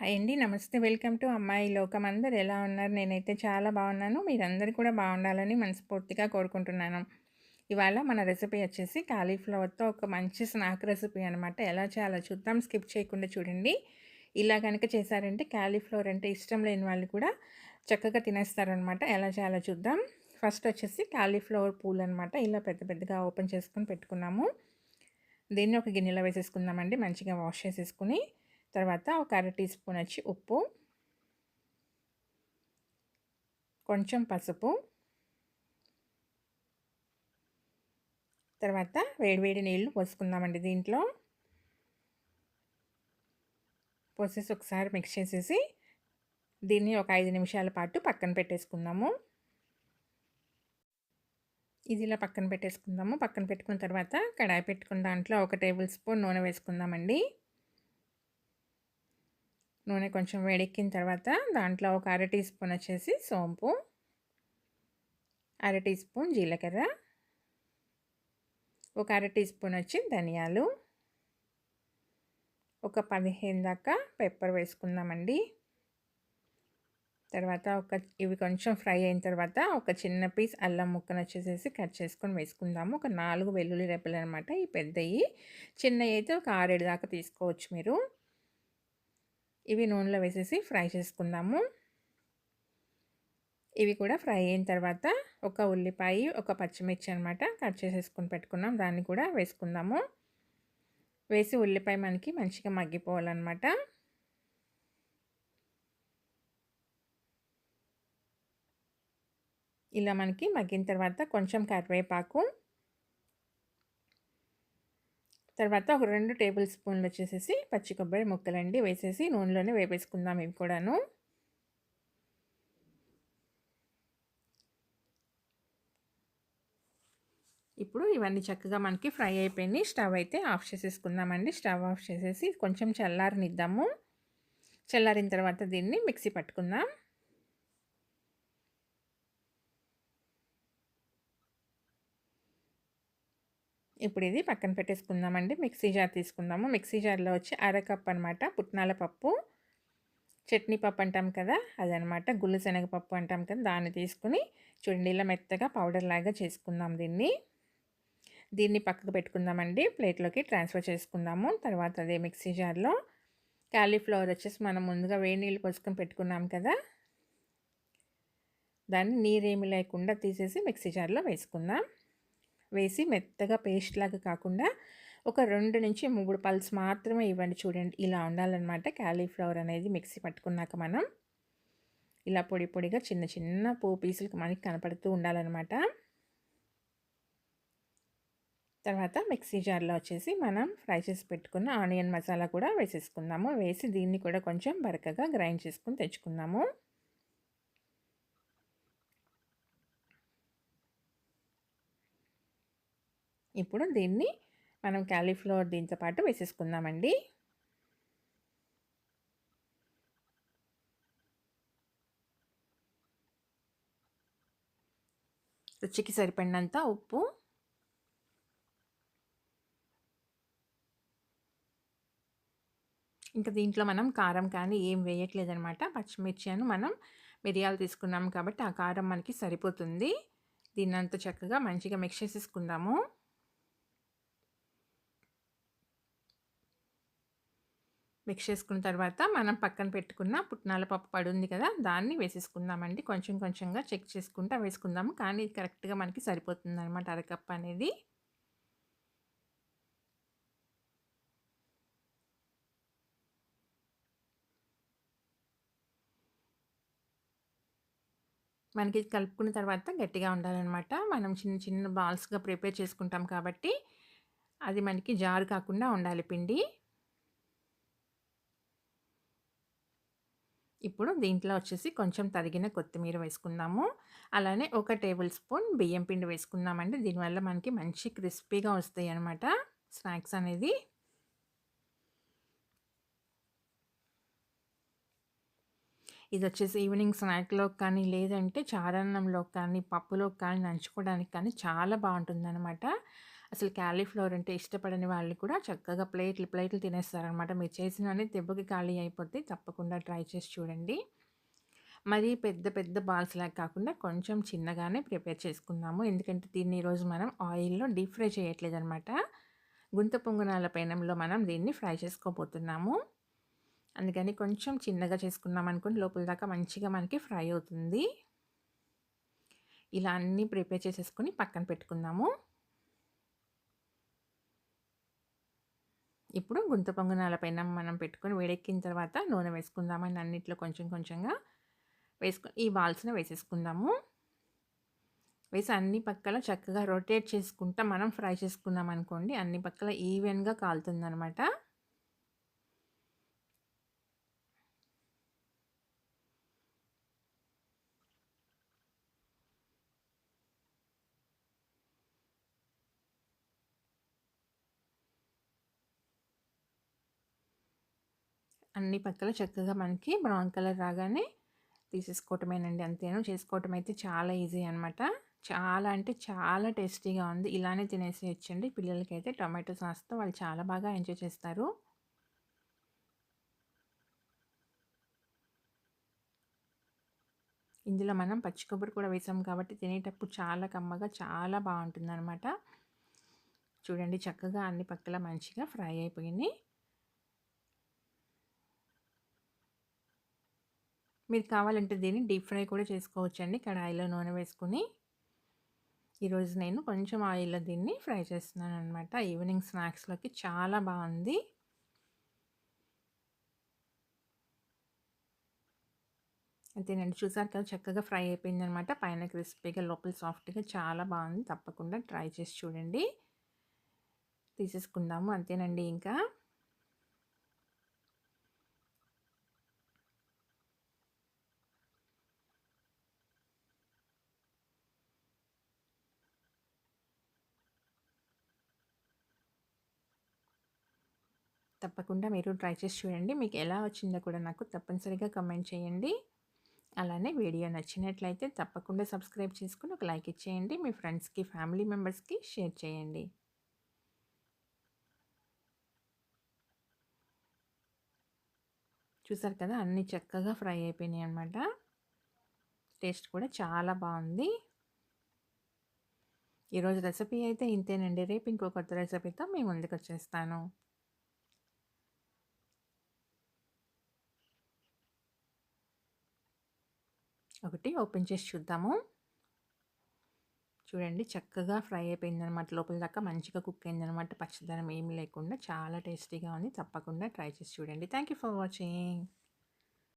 Hi అండి. నమస్తే. Welcome to అమ్మాయి లోకం. అందరు ఎలా ఉన్నారు? నేనైతే చాలా బాగున్నాను. మీరందరూ కూడా బాగుండాలని మనస్ఫూర్తిగా కోరుకుంటున్నాను. ఇవాళ మన రెసిపీ వచ్చేసి కాలీఫ్లవర్తో ఒక మంచి స్నాక్ రెసిపీ అనమాట ఎలా చేయాలో చూద్దాం. స్కిప్ చేయకుండా చూడండి. ఇలా కనుక చేశారంటే కాలీఫ్లవర్ అంటే ఇష్టం లేని వాళ్ళు కూడా చక్కగా తినేస్తారనమాట ఎలా చేయాలో చూద్దాం. ఫస్ట్ వచ్చేసి కాలీఫ్లవర్ పూలు అనమాట ఇలా పెద్ద పెద్దగా ఓపెన్ చేసుకొని పెట్టుకున్నాము. దీన్ని ఒక గిన్నెలో వేసేసుకుందామండి. మంచిగా వాష్ చేసేసుకుని తర్వాత ఒక అర టీ స్పూన్ వచ్చి ఉప్పు కొంచెం పసుపు తర్వాత వేడివేడి నీళ్ళు పోసుకుందామండి దీంట్లో. పోసేసి ఒకసారి మిక్స్ చేసేసి దీన్ని ఒక ఐదు నిమిషాల పాటు పక్కన పెట్టేసుకుందాము. ఇది ఇలా పక్కన పెట్టేసుకుందాము. పక్కన పెట్టుకున్న తర్వాత కడాయి పెట్టుకున్న దాంట్లో ఒక టేబుల్ స్పూన్ నూనె వేసుకుందామండి. నూనె కొంచెం వేడెక్కిన తర్వాత దాంట్లో ఒక అర టీ స్పూన్ వచ్చేసి సోంపు అర టీ స్పూన్ జీలకర్ర ఒక అర టీ స్పూన్ వచ్చి ధనియాలు ఒక పదిహేను దాకా పెప్పర్ వేసుకుందామండి. తర్వాత ఒక ఇవి కొంచెం ఫ్రై అయిన తర్వాత ఒక చిన్న పీస్ అల్లం ముక్కను వచ్చేసేసి కట్ చేసుకొని వేసుకుందాము. ఒక నాలుగు వెల్లుల్లి రెప్పలు అనమాట ఈ పెద్దవి చిన్నవి అయితే ఒక ఆరేడు దాకా తీసుకోవచ్చు మీరు. ఇవి నూనెలో వేసేసి ఫ్రై చేసుకుందాము. ఇవి కూడా ఫ్రై అయిన తర్వాత ఒక ఉల్లిపాయ ఒక పచ్చిమిర్చి అనమాట కట్ చేసేసుకుని పెట్టుకున్నాం. దాన్ని కూడా వేసుకుందాము. వేసి ఉల్లిపాయ మనకి మంచిగా మగ్గిపోవాలన్నమాట. ఇలా మనకి మగ్గిన తర్వాత కొంచెం కరివేపాకు తర్వాత ఒక రెండు టేబుల్ స్పూన్లు వచ్చేసేసి పచ్చి కొబ్బరి ముక్కలండి వేసేసి నూనెలోనే వేపేసుకుందాం ఇవి కూడాను. ఇప్పుడు ఇవన్నీ చక్కగా మనకి ఫ్రై అయిపోయినాయి. స్టవ్ అయితే ఆఫ్ చేసేసుకుందామండి. స్టవ్ ఆఫ్ చేసేసి కొంచెం చల్లారనిద్దాము. చల్లారిన తర్వాత దీన్ని మిక్సీ పట్టుకుందాం. ఇప్పుడు ఇది పక్కన పెట్టేసుకుందామండి. మిక్సీ జార్ తీసుకుందాము. మిక్సీ జార్లో వచ్చి అరకప్ అనమాట పుట్నాల పప్పు చట్నీ పప్పు అంటాం కదా అదనమాట. గుళ్ళు శనగపప్పు అంటాం కదా దాన్ని తీసుకుని చూడండి ఇలా మెత్తగా పౌడర్ లాగా చేసుకుందాం దీన్ని. దీన్ని పక్కకు పెట్టుకుందామండి. ప్లేట్లోకి ట్రాన్స్ఫర్ చేసుకుందాము. తర్వాత అదే మిక్సీ జార్లో కాలీఫ్లవర్ వచ్చేసి మనం ముందుగా వేడి నీళ్ళు పోసుకొని పెట్టుకున్నాం కదా దాన్ని నీరేమి లేకుండా తీసేసి మిక్సీ జార్లో వేసుకుందాం. వేసి మెత్తగా పేస్ట్ లాగా కాకుండా ఒక రెండు నుంచి మూడు పల్స్ మాత్రమే ఇవ్వండి చూడండి. ఇలా ఉండాలన్నమాట. క్యాలీఫ్లవర్ అనేది మిక్సీ పట్టుకున్నాక మనం ఇలా పొడి పొడిగా చిన్న చిన్న పూ పీసులకు మనకి కనపడుతూ ఉండాలన్నమాట. తర్వాత మిక్సీ జార్లో వచ్చేసి మనం ఫ్రై చేసి పెట్టుకున్న ఆనియన్ మసాలా కూడా వేసేసుకుందాము. వేసి దీన్ని కూడా కొంచెం బరకగా గ్రైండ్ చేసుకుని తెచ్చుకుందాము. ఇప్పుడు దీన్ని మనం క్యాలీఫ్లవర్ దీంతో పాటు వేసేసుకుందామండి. రుచికి సరిపడినంత ఉప్పు. ఇంకా దీంట్లో మనం కారం కానీ ఏం వేయట్లేదనమాట పచ్చిమిర్చి అని మనం మిరియాలు తీసుకున్నాం కాబట్టి ఆ కారం మనకి సరిపోతుంది. దీన్నంత చక్కగా మంచిగా మిక్స్ చేసేసుకుందాము. మిక్స్ చేసుకున్న తర్వాత మనం పక్కన పెట్టుకున్న పుట్నాల పప్పు పడి ఉంది కదా దాన్ని వేసేసుకుందామండి. కొంచెం కొంచెంగా చెక్ చేసుకుంటా వేసుకుందాము. కానీ ఇది కరెక్ట్గా మనకి సరిపోతుంది అనమాట అరకప్పు అనేది. మనకి కలుపుకున్న తర్వాత గట్టిగా ఉండాలన్నమాట. మనం చిన్న చిన్న బాల్స్గా ప్రిపేర్ చేసుకుంటాం కాబట్టి అది మనకి జారు కాకుండా ఉండాలి పిండి. ఇప్పుడు దీంట్లో వచ్చేసి కొంచెం తరిగిన కొత్తిమీర వేసుకుందాము. అలానే ఒక టేబుల్ స్పూన్ బియ్యం పిండి వేసుకుందామండి. దీనివల్ల మనకి మంచి క్రిస్పీగా వస్తాయి అనమాట స్నాక్స్ అనేది. ఇది వచ్చేసి ఈవినింగ్ స్నాక్లో కానీ లేదంటే చారన్నంలో కానీ పప్పులో కానీ నంచుకోవడానికి కానీ చాలా బాగుంటుందన్నమాట. అసలు క్యాలీఫ్లవర్ అంటే ఇష్టపడని వాళ్ళు కూడా చక్కగా ప్లేట్లు ప్లేట్లు తినేస్తారనమాట. మీరు చేసినవన్నీ దెబ్బకి ఖాళీ అయిపోతే తప్పకుండా ట్రై చేసి చూడండి. మరి పెద్ద పెద్ద బాల్స్ లాగా కాకుండా కొంచెం చిన్నగానే ప్రిపేర్ చేసుకుందాము. ఎందుకంటే దీన్ని ఈరోజు మనం ఆయిల్లో డీప్ ఫ్రై చేయట్లేదు అనమాట గుంత పొంగునాల పైనంలో మనం దీన్ని ఫ్రై చేసుకోబోతున్నాము. అందుకని కొంచెం చిన్నగా చేసుకున్నాం అనుకోండి లోపల దాకా మంచిగా మనకి ఫ్రై అవుతుంది. ఇలా అన్నీ ప్రిపేర్ చేసేసుకొని పక్కన పెట్టుకుందాము. ఇప్పుడు గుంత పొంగనాల పైన మనం పెట్టుకొని వేడెక్కిన తర్వాత నూనె వేసుకుందామని అన్నిట్లో కొంచెం కొంచెంగా వేసుకొని ఈ బాల్స్ని వేసేసుకుందాము. వేసి అన్ని పక్కల చక్కగా రొటేట్ చేసుకుంటా మనం ఫ్రై చేసుకున్నాం అనుకోండి అన్ని పక్కల ఈవెన్గా కాలుతుందనమాట అన్ని పక్కల చక్కగా మనకి బ్రౌన్ కలర్ రాగానే తీసేసుకోవటమేనండి అంతేను. చేసుకోవటం అయితే చాలా ఈజీ అనమాట చాలా అంటే చాలా టేస్టీగా ఉంది. ఇలానే తినేసేయచ్చండి. పిల్లలకైతే టొమాటో సాస్తో వాళ్ళు చాలా బాగా ఎంజాయ్ చేస్తారు. ఇందులో మనం పచ్చి కొబ్బరి కూడా వేసాం కాబట్టి తినేటప్పుడు చాలా కమ్మగా చాలా బాగుంటుంది అనమాట చూడండి చక్కగా అన్ని పక్కల మంచిగా ఫ్రై అయిపోయినాయి మీరు కావాలంటే దీన్ని డీప్ ఫ్రై కూడా చేసుకోవచ్చండి. కడాయిలో నూనె వేసుకుని. ఈరోజు నేను కొంచెం ఆయిల్లో దీన్ని ఫ్రై చేస్తున్నాను అనమాట ఈవినింగ్ స్నాక్స్లోకి చాలా బాగుంది. అంతేనండి చూసారు కదా చక్కగా ఫ్రై అయిపోయింది అనమాట పైన క్రిస్పీగా లోపల సాఫ్ట్గా చాలా బాగుంది. తప్పకుండా ట్రై చేసి చూడండి. తీసేసుకుందాము. అంతేనండి ఇంకా. తప్పకుండా మీరు ట్రై చేసి చూడండి. మీకు ఎలా వచ్చిందో కూడా నాకు తప్పనిసరిగా కమెంట్ చేయండి. అలానే వీడియో నచ్చినట్లయితే తప్పకుండా సబ్స్క్రైబ్ చేసుకుని ఒక లైక్ ఇచ్చేయండి. మీ ఫ్రెండ్స్కి ఫ్యామిలీ మెంబర్స్కి షేర్ చేయండి. చూసారు కదా అన్నీ చక్కగా ఫ్రై అయిపోయినాయి అనమాట టేస్ట్ కూడా చాలా బాగుంది. ఈరోజు రెసిపీ అయితే ఇంతేనండి. రేపు ఇంకో కొత్త రెసిపీతో మేము ముందుకు వచ్చేస్తాను. ఒకటి ఓపెన్ చేసి చూద్దాము. చూడండి చక్కగా ఫ్రై అయిపోయిందనమాట లోపల దాకా మంచిగా కుక్ అయిందనమాట పచ్చదనం ఏమి లేకుండా చాలా టేస్టీగా ఉంది. తప్పకుండా ట్రై చేసి చూడండి. Thank you for watching.